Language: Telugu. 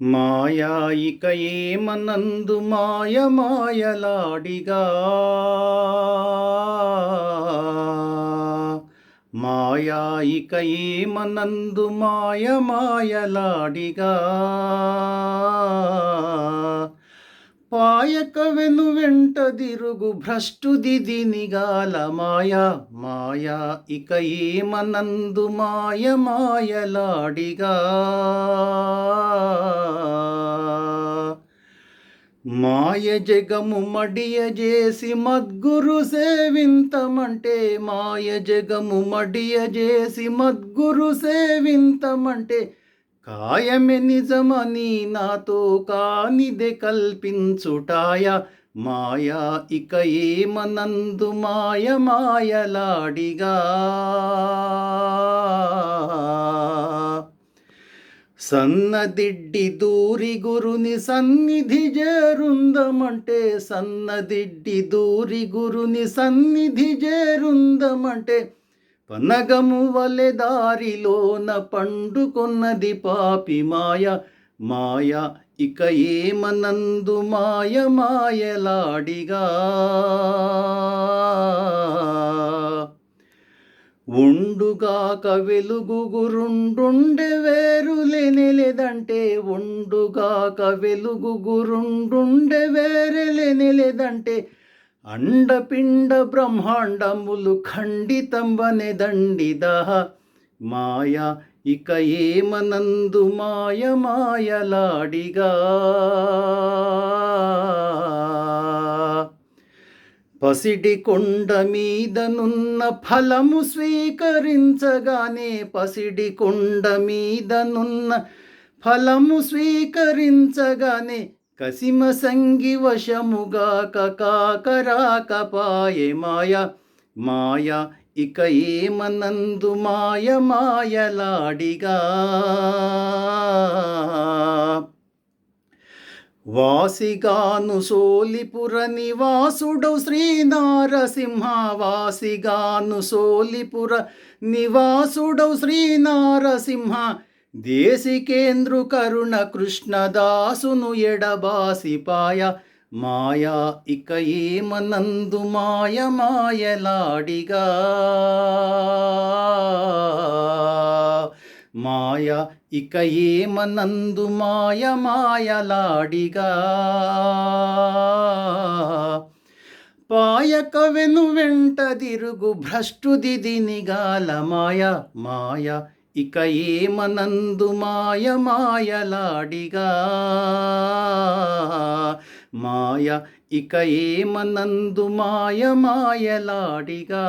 మాయాయిక ఏమనందు మాయ మాయలాడిగా మాయాయిక ఏమనందు మాయ మాయలాడిగా పాయక వెను వెంట దిరుగు భ్రష్టు దిదినిగాల మాయా మాయా ఇక ఏమనందు మాయ మాయలాడిగా మాయ జగము మడియ చేసి మద్గురు సేవింతమంటే మాయ జగము మడియ చేసి మద్గురు సేవింతమంటే కాయమే నిజమని నాతో కానిదే కల్పించుటాయ? మాయా ఇక ఏమనందు మాయ మాయలాడిగా? సన్నదిడ్డి దూరి గురుని సన్నిధి చేరుందమంటే సన్నదిడ్డి దూరి గురుని సన్నిధి చేరుందమంటే పనగము వలె దారిలోన పండుకొన్నది పాపి మాయ. మాయ ఇక ఏమనందు మాయ మాయలాడిగా. ఉండుగాక వెలుగు గురుండుండె వేరు లేనిలేదంటే ఉండుగాక వెలుగు గురుండుండె వేరే లేనిలేదంటే అండపిండ బ్రహ్మాండములు ఖండితంబనే దండిదహ మాయ ఇక ఏమనందు మాయ మాయలాడిగా. పసిడి కొండ మీదనున్న ఫలము స్వీకరించగానే పసిడి కొండ మీదనున్న ఫలము స్వీకరించగానే కసిమ సంగి వశముగాక కాకరాకపాయే మాయ మాయ ఇక ఏమనందు మాయ మాయలాడిగా. వాసిగాను సోలిపుర నివాసుడు శ్రీనారసింహ వాసిగాను సోలిపుర నివాసుడు శ్రీనారసింహ దేశికేంద్రు కరుణ కృష్ణదాసును ఎడబాసిపాయ మాయా ఇక ఏమనందు మాయ మాయలాడిగా. మాయ ఇక ఏమనందు మాయ మాయలాడిగా. పాయక వెను వెంట తిరుగు భ్రష్టు దిదినిగాల మాయ మాయ ఇక ఏమనందు మాయ మాయలాడిగా. మాయ ఇక ఏమనందు మాయ మాయలాడిగా.